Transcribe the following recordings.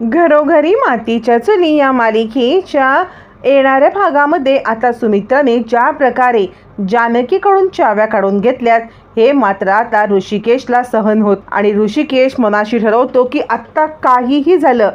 घरोघरी मातीच्या चुली या मालिकेच्या येणाऱ्या भागामध्ये आता सुमित्राने ज्या प्रकारे जानकीकडून चाव्या काढून घेतल्यात हे मात्र आता ऋषिकेशला सहन होत आणि ऋषिकेश मनाशी ठरवतो की आत्ता काहीही झालं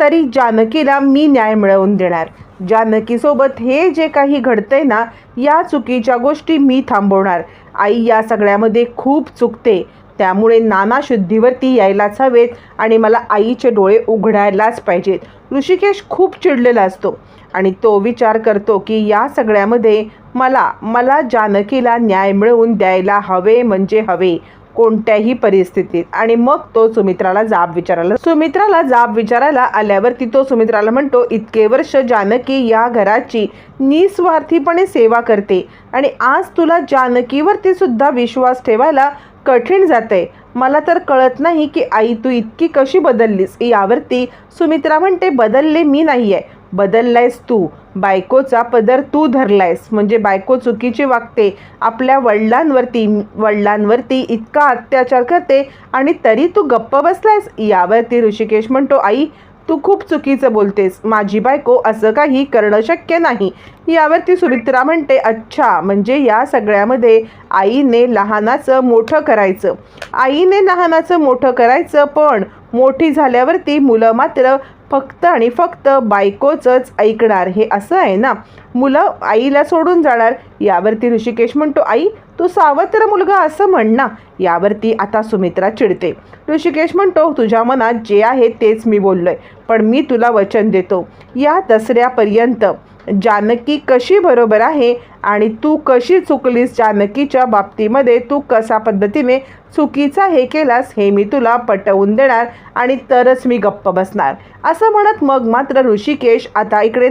तरी जानकीला मी न्याय मिळवून देणार. जानकीसोबत हे जे काही घडतंय ना या चुकीच्या गोष्टी मी थांबवणार. आई या सगळ्यामध्ये खूप चुकते. त्यामुळे नाना शुद्धीवरती यायलाच हवेत आणि मला आईचे डोळे उघडायलाच पाहिजेत. ऋषिकेश खूप चिडलेला असतो आणि तो विचार करतो की या सगळ्यामध्ये मला मला जानकीला न्याय मिळवून द्यायला हवे म्हणजे हवे. कोणत्याही परिस्थितीत. आणि मग तो सुमित्राला जाब विचारायला सुमित्राला जाब विचारायला आल्यावरती तो सुमित्राला म्हणतो इतके वर्ष जानकी या घराची निस्वार्थीपणे सेवा करते आणि आज तुला जानकीवरती सुद्धा विश्वास ठेवायला कठीण जाते. मला तर कळत नाही की आई तू इतकी कशी बदललीस. यावरती सुमित्रा म्हणते बदलले मी नाही आहे बदललायस तू. बायकोचा पदर तू धरलायस. म्हणजे बायको चुकीची वागते. आपल्या वडिलांवरती वडिलांवरती इतका अत्याचार करते आणि तरी तू गप्प बसलायस. यावरती ऋषिकेश म्हणतो आई तू खूप चुकीचं बोलतेस. माझी बायको असं काही करणं शक्य नाही. यावरती सुमित्रा म्हणते अच्छा म्हणजे या सगळ्यामध्ये आईने लहानाचं मोठं करायचं. आईने लहानाचं मोठं करायचं पण मोठी झाल्यावरती मुलं मात्र फक्त आणि फक्त बायकोचंच ऐकणार. हे असं आहे ना? मुलं आईला सोडून जाणार. यावरती ऋषिकेश म्हणतो आई तू सावत्र मुलगा असं म्हण ना. यावरती आता सुमित्रा चिडते. ऋषिकेश म्हणतो तुझ्या मनात जे आहे तेच मी बोललो आहे पण मी तुला वचन देतो. या दसऱ्यापर्यंत जानकी कशी बरोबर आहे आणि तू कशी चुकलीस जानकीच्या बाबतीमध्ये? तू कसा पद्धतीने चुकीचा हे केलास हे मी तुला पटवून देणार आणि तरच मी गप्प बसणार. असं म्हणत मग मात्र ऋषिकेश आता इकडे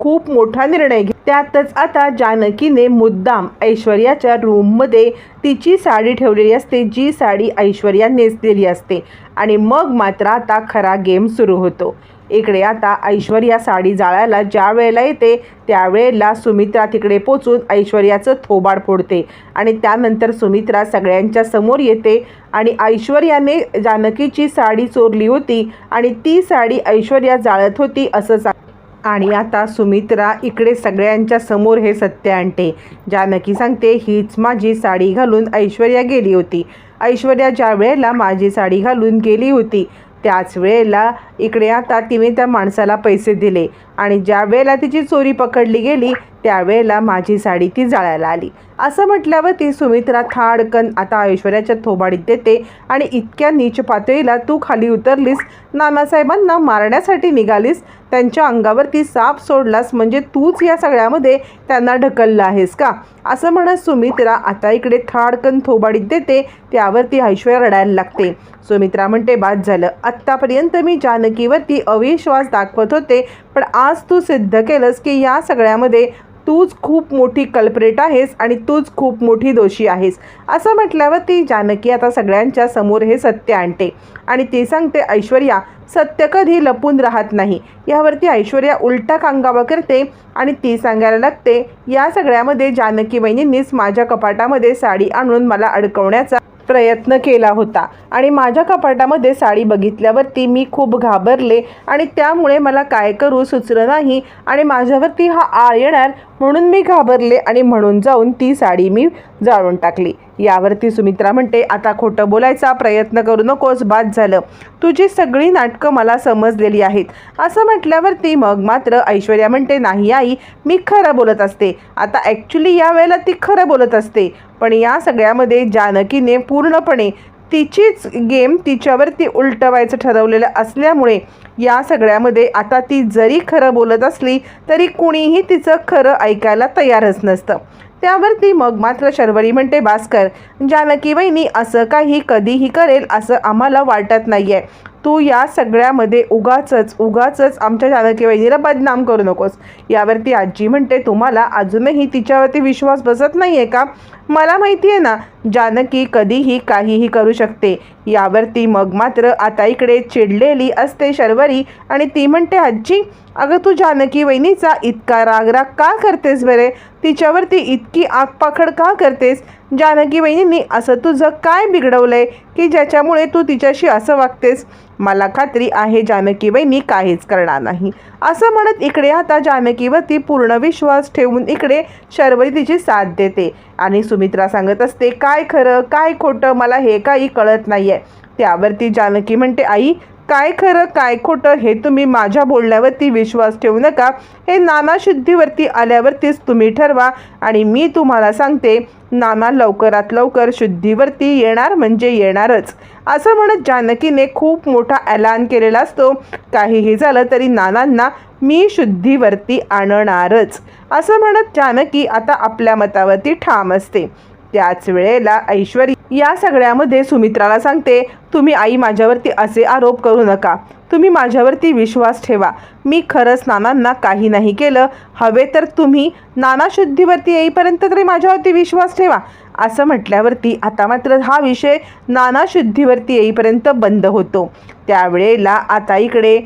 खूप मोठा निर्णय घे त्यातच आता जानकीने मुद्दाम ऐश्वर्याच्या रूममध्ये तिची साडी ठेवलेली असते जी साडी ऐश्वर्या नेसलेली असते. आणि मग मात्र आता खरा गेम सुरू होतो. इकडे आता ऐश्वर्या साडी जाळायला ज्या वेळेला येते त्यावेळेला सुमित्रा तिकडे पोचून ऐश्वर्याचं थोबाड फोडते. आणि त्यानंतर सुमित्रा सगळ्यांच्या समोर येते आणि ऐश्वर्याने जानकीची साडी चोरली होती आणि ती साडी ऐश्वर्या जाळत होती असं सांग आणि आता सुमित्रा इकडे सगळ्यांच्या समोर हे सत्य आणते. जानकी सांगते हीच माझी साडी घालून ऐश्वर्या गेली होती. ऐश्वर्या ज्या वेळेला माझी साडी घालून गेली होती त्याच वेळेला इकडे आता तिने त्या माणसाला पैसे दिले आणि ज्या वेळेला तिची चोरी पकडली गेली त्यावेळेला माझी साडी ती जाळायला आली. असं म्हटल्यावर ती सुमित्रा थाडकन आता ऐश्वर्याच्या थोबाडीत देते आणि इतक्या नीच पातळीला तू खाली उतरलीस नानासाहेबांना मारण्यासाठी निघालीस त्यांच्या अंगावरती साप सोडलास म्हणजे तूच या सगळ्यामध्ये त्यांना ढकललं आहेस का? असं म्हणत सुमित्रा आता इकडे थाडकन थोबाडीत देते त्यावरती ऐश्वर्या रडायला लागते. सुमित्रा म्हणते बाद झालं. आत्तापर्यंत मी जानकीवरती अविश्वास दाखवत होते. पण आज तू सिद्ध केलंस की या सगळ्यामध्ये तूच खूप मोठी कल्परेट आहेस आणि तूच खूप मोठी दोषी आहेस. असं म्हटल्यावर ती जानकी आता सगळ्यांच्या समोर हे सत्य आणते. आणि ती सांगते ऐश्वर्या सत्य कधी लपून राहत नाही. यावरती ऐश्वर्या उलटा कांगावा करते आणि ती सांगायला लागते या सगळ्यामध्ये जानकी वहिनींनीच माझ्या कपाटामध्ये साडी आणून मला अडकवण्याचा प्रयत्न केला होता. आणि माझ्या कपाटामध्ये साडी बघितल्यावरती मी खूप घाबरले आणि त्यामुळे मला काय करू सुचलं नाही आणि माझ्यावरती हा आळ येणार म्हणून मी घाबरले आणि म्हणून जाऊन ती साडी मी जाळून टाकली. यावरती सुमित्रा म्हणते आता खोटं बोलायचा प्रयत्न करू नकोस बाद झालं. तुझी सगळी नाटकं मला समजलेली आहेत. असं म्हटल्यावरती मग मात्र ऐश्वर्या म्हणते नाही आई मी खरं बोलत असते. आता ॲक्च्युली या वेळेला ती खरं बोलत असते. पण या सगळ्यामध्ये जानकीने पूर्णपणे तिचीच गेम तिच्यावरती उलटवायचं ठरवलेलं असल्यामुळे या सगळ्यामध्ये आता ती जरी खरं बोलत असली तरी कुणीही तिचं खरं ऐकायला तयारच नसतं. त्यावरती मग मात्र शर्वरी म्हणते भास्कर जानकी वहिनी असं काही कधीही करेल असं आम्हाला वाटत नाही आहे तू या सगळ्यामध्ये उगाचच उगाचच आमच्या जानकी वहिनीला बदनाम करू नकोस. यावरती आजी म्हणते तुम्हाला अजूनही तिच्यावरती विश्वास बसत नाही आहे का? मला माहिती आहे ना जानकी कधीही काहीही करू शकते. यावरती मग मात्र आता इकडे चिडलेली असते शर्वरी आणि ती म्हणते आजी अगं तू जानकी वहिनीचा इतका रागराग का करतेस बरे? तिच्यावरती इतकी आगपाखड का करतेस? जानकी वहिनींनी असं तुझं काय बिघडवलं आहे की ज्याच्यामुळे तू तिच्याशी असं वागतेस? मला खात्री आहे जानकीबाई मी काहीच करणार नाही. असं म्हणत इकडे आता जानकीवरती पूर्ण विश्वास ठेवून इकडे शर्वरी तिची साथ देते. आणि सुमित्रा सांगत असते काय खरं काय खोटं मला हे काही कळत नाही आहे त्यावरती जानकी म्हणते आई काय खरं काय खोटं हे तुम्ही माझ्या बोलण्यावरती विश्वास ठेवू नका. हे नाना शुद्धीवरती आल्यावरतीच तुम्ही ठरवा आणि मी तुम्हाला सांगते नाना लवकरात लवकर शुद्धीवरती येणार म्हणजे येणारच. असं म्हणत जानकीने खूप मोठा ऐलान केलेला असतो. काहीही झालं तरी नानांना मी शुद्धीवरती आणणारच. असं म्हणत जानकी आता आपल्या मतावरती ठाम असते. त्याच वेळेला ऐश्वरी या सगळ्यामध्ये सुमित्राला सांगते तुम्ही आई माझ्यावरती असे आरोप करू नका. तुम्ही माझ्यावरती विश्वास ठेवा. मी खरंच नानांना काही नाही केलं. हवे तर तुम्ही नाना शुद्धीवरती येईपर्यंत तरी माझ्यावरती विश्वास ठेवा. असं म्हटल्यावरती आता मात्र हा विषय नाना शुद्धीवरती येईपर्यंत बंद होतो. त्यावेळेला आता इकडे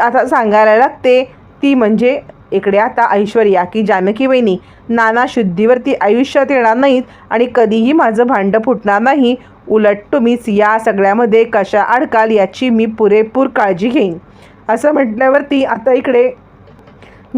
आता सांगायला लागते ती म्हणजे इकडे आता ऐश्वर्या की जानकी वहिनी नाना शुद्धीवरती आयुष्यात येणार नाहीत आणि कधीही माझं भांडं फुटणार नाही. उलट तुम्हीच या सगळ्यामध्ये कशा अडकाल याची मी पुरेपूर काळजी घेईन. असं म्हटल्यावरती आता इकडे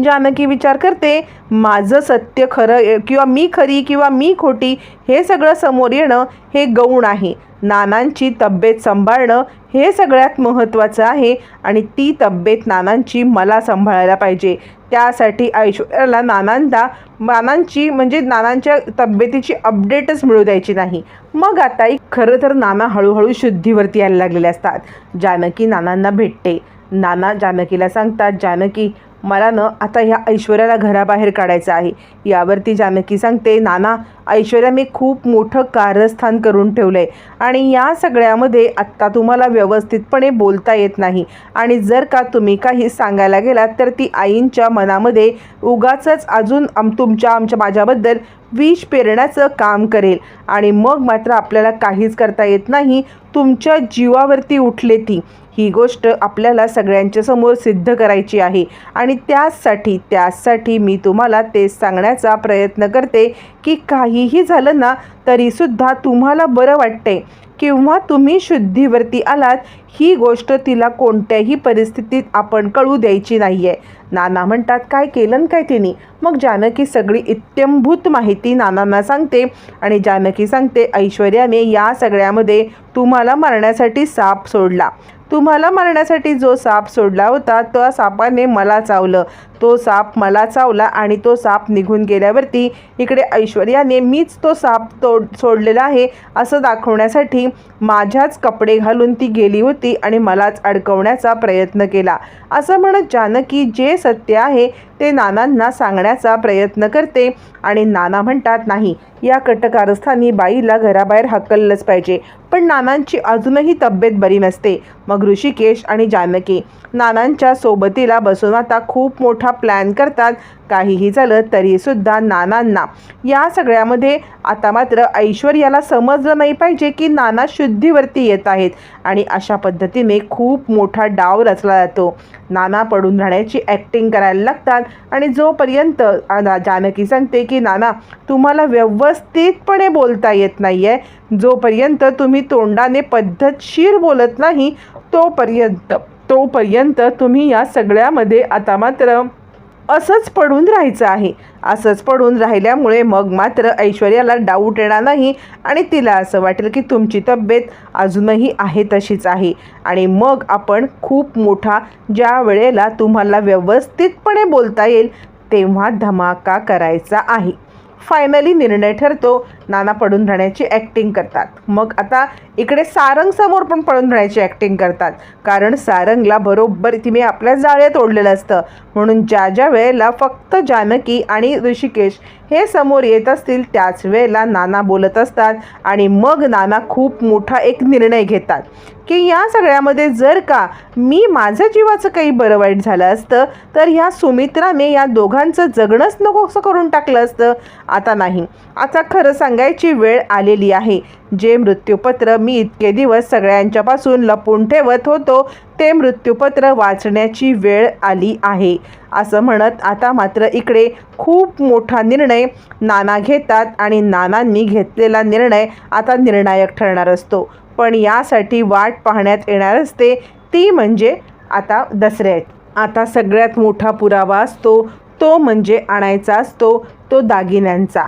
जानकी विचार करते माझं सत्य खरं किंवा मी खरी किंवा मी खोटी हे सगळं समोर येणं हे गौण आहे. नानांची तब्येत सांभाळणं हे सगळ्यात महत्त्वाचं आहे आणि ती तब्येत नानांची मला सांभाळायला पाहिजे. त्यासाठी ऐश्वर्याला नानांदा नानांची म्हणजे नानांच्या तब्येतीची अपडेटच मिळू द्यायची नाही. मग आता एक खरं तर नाना हळूहळू शुद्धीवरती यायला लागलेले असतात. जानकी नानांना भेटते. नाना जानकीला सांगतात जानकी मला न आता ह्या ऐश्वर्याला घराबाहेर काढायचं आहे. यावरती जानकी सांगते नाना ऐश्वर्या मी खूप मोठं कारस्थान करून ठेवलं आहे आणि या सगळ्यामध्ये आत्ता तुम्हाला व्यवस्थितपणे बोलता येत नाही. आणि जर का तुम्ही काही सांगायला गेलात तर ती आईंच्या मनामध्ये उगाचच अजून आम तुमच्या आमच्या माझ्याबद्दल विष पेरण्याचं काम करेल. आणि मग मात्र आपल्याला काहीच करता येत नाही. तुमच्या जीवावरती उठले ती. ही गोष्ट आपल्याला सगळ्यांच्या समोर सिद्ध करायची आहे. आणि त्यासाठी त्यासाठी मी तुम्हाला ते सांगण्याचा प्रयत्न करते. की काहीही झालं ना तरीसुद्धा तुम्हाला बरं वाटते किंवा तुम्ही शुद्धीवरती आलात ही गोष्ट तिला कोणत्याही परिस्थितीत आपण कळू द्यायची नाही आहे नाना म्हणतात काय केलं काय तिने? मग जानकी सगळी इत्यंभूत माहिती नानांना सांगते आणि जानकी सांगते ऐश्वर्याने या सगळ्यामध्ये तुम्हाला मारण्यासाठी साप सोडला. तुम्हाला मारण्यासाठी जो साप सोडला होता त्या सापाने मला चावलं. तो साप मला चावला आणि तो साप निघून गेल्यावरती इकडे ऐश्वर्याने मीच तो साप तोड सोडलेला आहे असं दाखवण्यासाठी माझ्याच कपडे घालून ती गेली होती आणि मलाच अडकवण्याचा प्रयत्न केला. असं म्हणत जानकी जे सत्य आहे ते नानांना सांगण्याचा प्रयत्न करते आणि नाना म्हणतात नाही या कटकारस्थानी बाईला घराबाहेर हकललंच पाहिजे. पण नानांची अजूनही तब्येत बरी नसते. मग ऋषिकेश आणि जानकी नानांच्या सोबतीला बसून आता खूप मोठा प्लॅन करतात. काहीही झालं तरीसुद्धा नानांना. या सगळ्यामध्ये आता मात्र ऐश्वर्याला समजलं नाही पाहिजे की नाना शुद्धीवरती येत आहेत. आणि अशा पद्धतीने खूप मोठा डाव रचला जातो. नाना पडून राहण्याची ॲक्टिंग करायला लागतात. आणि जोपर्यंत जानकी सांगते की नाना तुम्हाला व्यवस्थितपणे बोलता येत नाही आहे जोपर्यंत तुम्ही तोंडाने पद्धतशीर बोलत नाही तोपर्यंत तोपर्यंत तुम्ही या सगळ्यामध्ये आता मात्र असंच पडून राहायचं आहे. असंच पडून राहिल्यामुळे मग मात्र ऐश्वर्याला डाऊट येणार नाही आणि तिला असं वाटेल की तुमची तब्येत अजूनही आहे तशीच आहे. आणि मग आपण खूप मोठा ज्या वेळेला तुम्हाला व्यवस्थितपणे बोलता येईल तेव्हा धमाका करायचा आहे. फायनली निर्णय ठरतो. नाना पडून राहण्याची ॲक्टिंग करतात. मग आता इकडे सारंग समोर पण पडून राहण्याची ॲक्टिंग करतात. कारण सारंगला बरोबर तिने आपल्या जाळ्यात ओढलेलं असतं. म्हणून ज्या ज्या वेळेला फक्त जानकी आणि ऋषिकेश हे समोर येत असतील त्याच वेळेला नाना बोलत असतात आणि मग नाना खूप मोठा एक निर्णय घेतात की या सगळ्यामध्ये जर का मी माझ्या जीवाचं काही बरं वाईट झालं असतं तर ह्या सुमित्राने या दोघांचं जगणंच नको असं करून टाकलं असतं. आता नाही. आता खरं सांगायची वेळ आलेली आहे. जे मृत्यूपत्र मी इतके दिवस सगळ्यांच्यापासून लपून ठेवत होतो ते मृत्यूपत्र वाचण्याची वेळ आली आहे. असं म्हणत आता मात्र इकडे खूप मोठा निर्णय नाना घेतात आणि नानांनी घेतलेला निर्णय आता निर्णायक ठरणार असतो. पण यासाठी वाट पाहण्यात येणार असते ती म्हणजे आता दसऱ्यात. आता सगळ्यात मोठा पुरावा असतो तो म्हणजे आणायचा असतो तो दागिन्यांचा.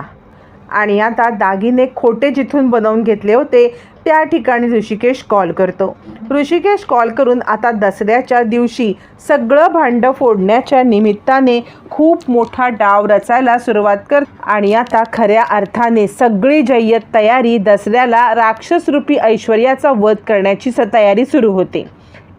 आणि आता दागिने खोटे जिथून बनवून घेतले होते त्या ठिकाणी ऋषिकेश कॉल करतो. ऋषिकेश कॉल करून आता दसऱ्याच्या दिवशी सगळं भांडं फोडण्याच्या निमित्ताने खूप मोठा डाव रचायला सुरुवात कर आणि आता खऱ्या अर्थाने सगळी जय्यत तयारी दसऱ्याला राक्षसरूपी ऐश्वर्याचा वध करण्याची स तयारी सुरू होते.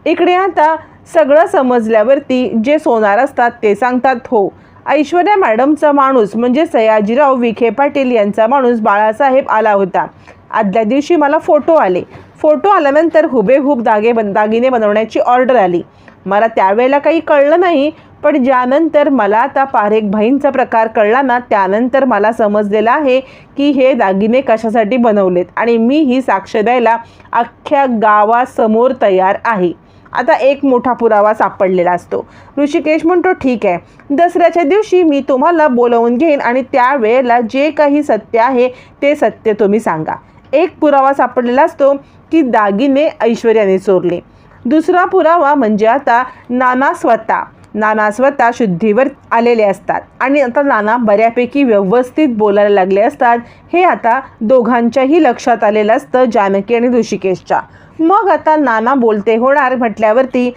इकडे आता सगळं समजल्यावरती जे सोनार असतात ते सांगतात हो ऐश्वर्या मॅडमचा माणूस म्हणजे सयाजीराव विखे पाटील यांचा माणूस बाळासाहेब आला होता. आदल्या दिवशी मला फोटो आले. फोटो आल्यानंतर हुबेहूब दागे बन दागिने बनवण्याची ऑर्डर आली. मला त्यावेळेला काही कळलं नाही पण ज्यानंतर मला आता पारेख भाईंचा प्रकार कळला ना त्यानंतर मला समजलेलं आहे की हे दागिने कशासाठी बनवलेत आणि मी ही साक्ष द्यायला अख्ख्या गावासमोर तयार आहे. आता एक मोठा पुरावा सापडलेला असतो. ऋषिकेश म्हणतो ठीक आहे. दसऱ्याच्या दिवशी मी तुम्हाला बोलवून घेईन आणि त्यावेळेला जे काही सत्य आहे ते सत्य तुम्ही सांगा. एक पुरावा सापडलेला असतो की दागिने ऐश्वर्याने चोरले. दुसरा पुरावा म्हणजे आता नाना स्वतः. नाना स्वतः शुद्धीवर आलेले असतात आणि आता नाना बऱ्यापैकी व्यवस्थित बोलायला लागले असतात. हे आता दोघांच्याही लक्षात आलेलं असतं जानकी आणि ऋषिकेशच्या. मग आता नाना बोलते. होणार म्हटल्यावरती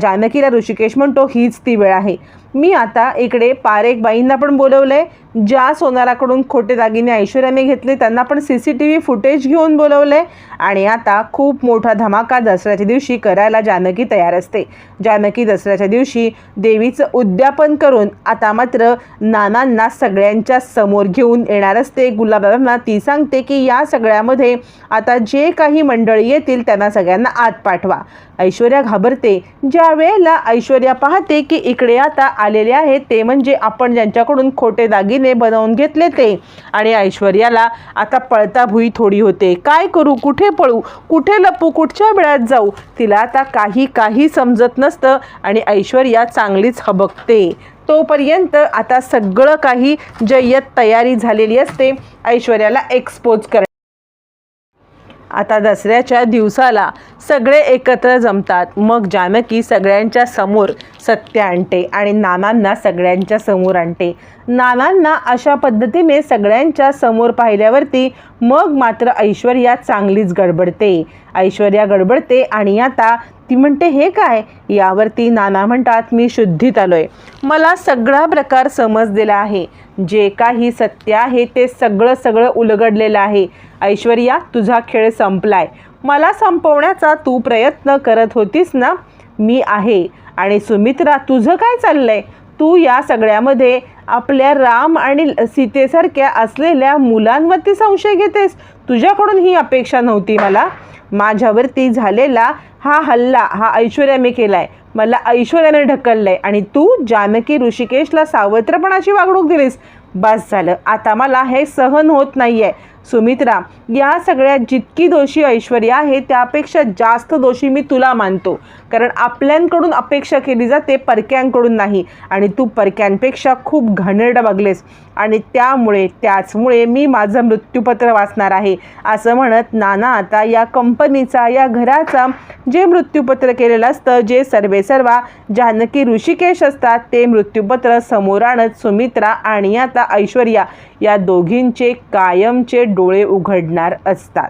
जानकीला ऋषिकेश म्हणतो हीच ती वेळ आहे. मी आता इकडे पारेख बाईंना पण बोलवलं आहे ज्या सोनाराकडून खोटे दागिने ऐश्वर्याने घेतले त्यांना पण C C T V footage घेऊन बोलवलं आहे आणि आता खूप मोठा धमाका दसऱ्याच्या दिवशी करायला जानकी तयार असते. जानकी दसऱ्याच्या दिवशी देवीचं उद्यापन करून आता मात्र नानांना सगळ्यांच्या समोर घेऊन येणार असते. गुलाबदादांना ती सांगते की या सगळ्यामध्ये आता जे काही मंडळी येतील त्यांना सगळ्यांना आत पाठवा. ऐश्वर्या घाबरते. ज्या वेळेला ऐश्वर्या पाहते की इकडे आता आलेले आहेत ते म्हणजे आपण ज्यांच्याकडून खोटे दागिने बनवून घेतले ते. आणि ऐश्वर्याला आता पळता भुई थोडी होते. काय करू? कुठे पळू? कुठे लपू? कुठच्या वेळात जाऊ? तिला आता काही काही समजत नसतं आणि ऐश्वर्या चांगलीच हबकते. तोपर्यंत आता सगळं काही जय्यत तयारी झालेली असते. ऐश्वर्याला एक्सपोज कर आता दसऱ्याच्या दिवसाला सगळे एकत्र जमतात. मग जानकी सगळ्यांच्या समोर सत्य आणते आणि नानांना सगळ्यांच्या समोर आणते. नानांना अशा पद्धतीने सगळ्यांच्या समोर पाहिल्यावरती मग मात्र ऐश्वर्या चांगलीच गडबडते. ऐश्वर्या गडबडते आणि आता ती म्हणते हे काय? यावरती नाना म्हणतात मी शुद्धीत आलोय. मला सगळा प्रकार समजलेला आहे. जे काही सत्य आहे ते सगळं सगळं उलगडलेलं आहे. ऐश्वर्या तुझा खेळ संपलाय. मला संपवण्याचा तू प्रयत्न करत होतीस ना? मी आहे. आणि सुमित्रा तुझं काय चाललंय? तू या सगळ्यामध्ये आपल्या राम आणि सीतेसारख्या असलेल्या मुलांवरती संशय घेतेस? तुझ्याकडून ही अपेक्षा नव्हती मला. माझ्यावरती झालेला हा हल्ला हा ऐश्वर्याने केलाय. मला ऐश्वर्याने ढकललंय. आणि तू जानकी ऋषिकेशला सावत्रपणाची वागणूक दिलीस. बस झालं. आता मला हे सहन होत नाही आहे सुमित्रा या सगळ्यात जितकी दोषी ऐश्वर्या आहे त्यापेक्षा जास्त दोषी मी तुला मानतो. कारण आपल्यांकडून अपेक्षा केली जाते परक्यांकडून नाही. आणि तू परक्यांपेक्षा खूप घाणेरडं बघलेस आणि त्यामुळे त्याचमुळे मी माझं मृत्यूपत्र वाचणार आहे. असं म्हणत नाना आता या कंपनीचा या घराचा जे मृत्यूपत्र केलेलं असतं जे सर्वे सर्वा जानकी ऋषिकेश असतात ते मृत्यूपत्र समोर आणत सुमित्रा आणि आता ऐश्वर्या या दोघींचे कायमचे डोळे उघडणार असतात.